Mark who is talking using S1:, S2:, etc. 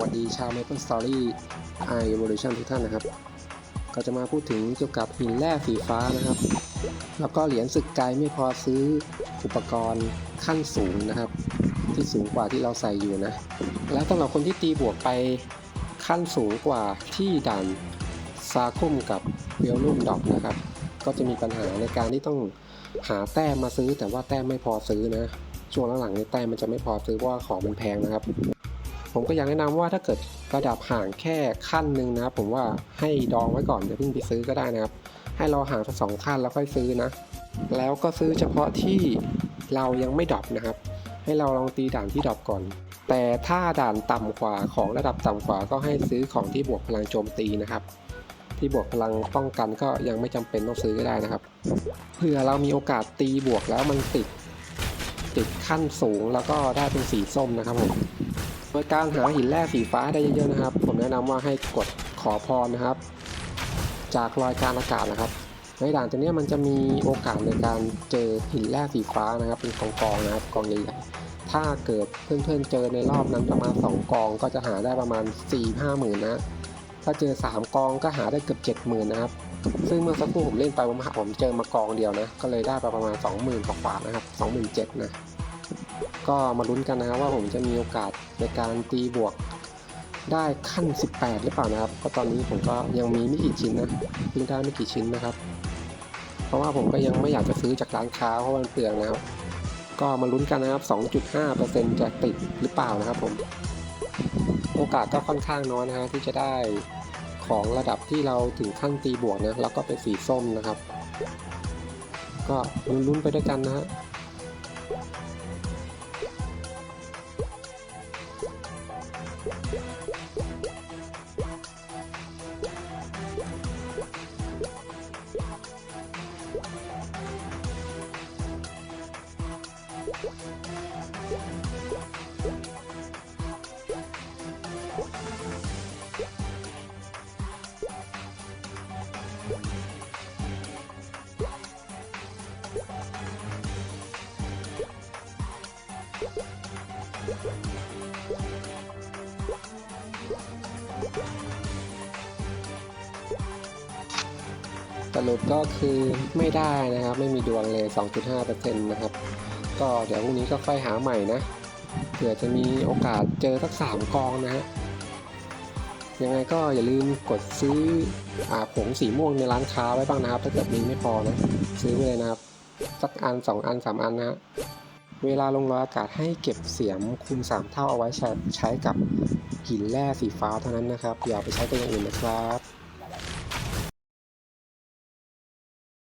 S1: วัสดีชาว Maple Story i Evolution ทุกท่านนะครับ ก็จะมาพูดถึงเกี่ยวกับหินแร่สีฟ้านะครับ แล้วก็เหรียญศึกไกลไม่พอซื้ออุปกรณ์ขั้นสูงนะครับ ที่สูงกว่าที่เราใส่อยู่นะ แล้วสำหรับคนที่ตีบวกไปขั้นสูงกว่าที่ด่านซาคุมกับเวลลุ่มดอกนะครับ ก็จะมีปัญหาในการที่ต้องหาแต้มมาซื้อแต่ว่าแต้มไม่พอซื้อนะช่วงหลังๆในแต้มมันจะไม่พอซื้อเพราะว่าของมันแพงนะครับ ผมก็อยากแนะนำว่าถ้าเกิดระดับห่างแค่ขั้นหนึ่งนะครับ ผมว่าให้ดองไว้ก่อนอย่าเพิ่งไปซื้อก็ได้นะครับ ให้เราห่างสักสองขั้นแล้วค่อยซื้อนะ แล้วก็ซื้อเฉพาะที่เรายังไม่ดรอปนะครับ ให้เราลองตีด่านที่ดรอปก่อน แต่ถ้าด่านต่ำกว่าของระดับต่ำกว่าก็ให้ซื้อของที่บวกพลังโจมตีนะครับ ที่บวกพลังป้องกันก็ยังไม่จำเป็นต้องซื้อก็ได้นะครับเผื่อเรามีโอกาสตีบวกแล้วมันติดติดขั้นสูงแล้วก็ได้เป็นสีส้มนะครับผม โดยการหาหินแร่สีฟ้าได้เยอะๆนะครับ ผมแนะนำว่าให้กดขอพรนะครับ จากรอยการอากาศนะครับ ในด่านตัวนี้มันจะมีโอกาสในการเจอหินแร่สีฟ้านะครับ เป็นกองกองนะครับกองใหญ่ๆถ้าเกิดเพื่อนๆเจอในรอบนั้นประมาณ 2 กองก็จะหาได้ประมาณ 4 5หมื่นนะถ้าเจอ 3 กองก็หาได้เกือบ 7 0,000นะครับซึ่งเมื่อสักครู่ผมเล่นไปผมหาผมเจอมากองเดียวนะก็เลยได้ไปประมาณ 20,000กว่านะครับ27,000นะ ก็มาลุ้นกันนะครับว่าผมจะมีโอกาสในการตีบวกได้ขั้น 18 หรือเปล่านะครับ ก็ตอนนี้ผมก็ยังมีไม่กี่ชิ้นนะเพิ่งได้ไม่กี่ชิ้นนะครับ เพราะว่าผมก็ยังไม่อยากจะซื้อจากร้านค้าเพราะวันเปลืองนะครับ ก็มาลุ้นกันนะครับ 2.5%จะติดหรือเปล่านะครับ ผม โอกาสก็ค่อนข้างน้อยนะฮะที่จะได้ของระดับที่เราถึงขั้นตีบวกนะแล้วก็เป็นสีส้มนะครับ ก็ลุ้นๆไปด้วยกันนะฮะ ส รุปก็คือไม่ได้นะครับ ไม่มีดวงเลย 2.5%นะครับ ก็เดี๋ยวพรุ่งนี้ก็ค่อยหาใหม่นะเผื่อจะมีโอกาสเจอสักสามกองนะฮะยังไงก็อย่าลืมกดซื้ออาผงสีม่วงในร้านค้าไว้บ้างนะครับ ถ้าเกิดมีไม่พอนะ ซื้อไปเลยนะครับ สักอัน 2 อัน 3 อันนะฮะเวลาลงรอยอากาศให้เก็บเสียมคูณ3 เท่าเอาไว้ใช้ใช้กับหินแร่สีฟ้าเท่านั้นนะครับอย่าไปใช้กับอย่างอื่นนะครับ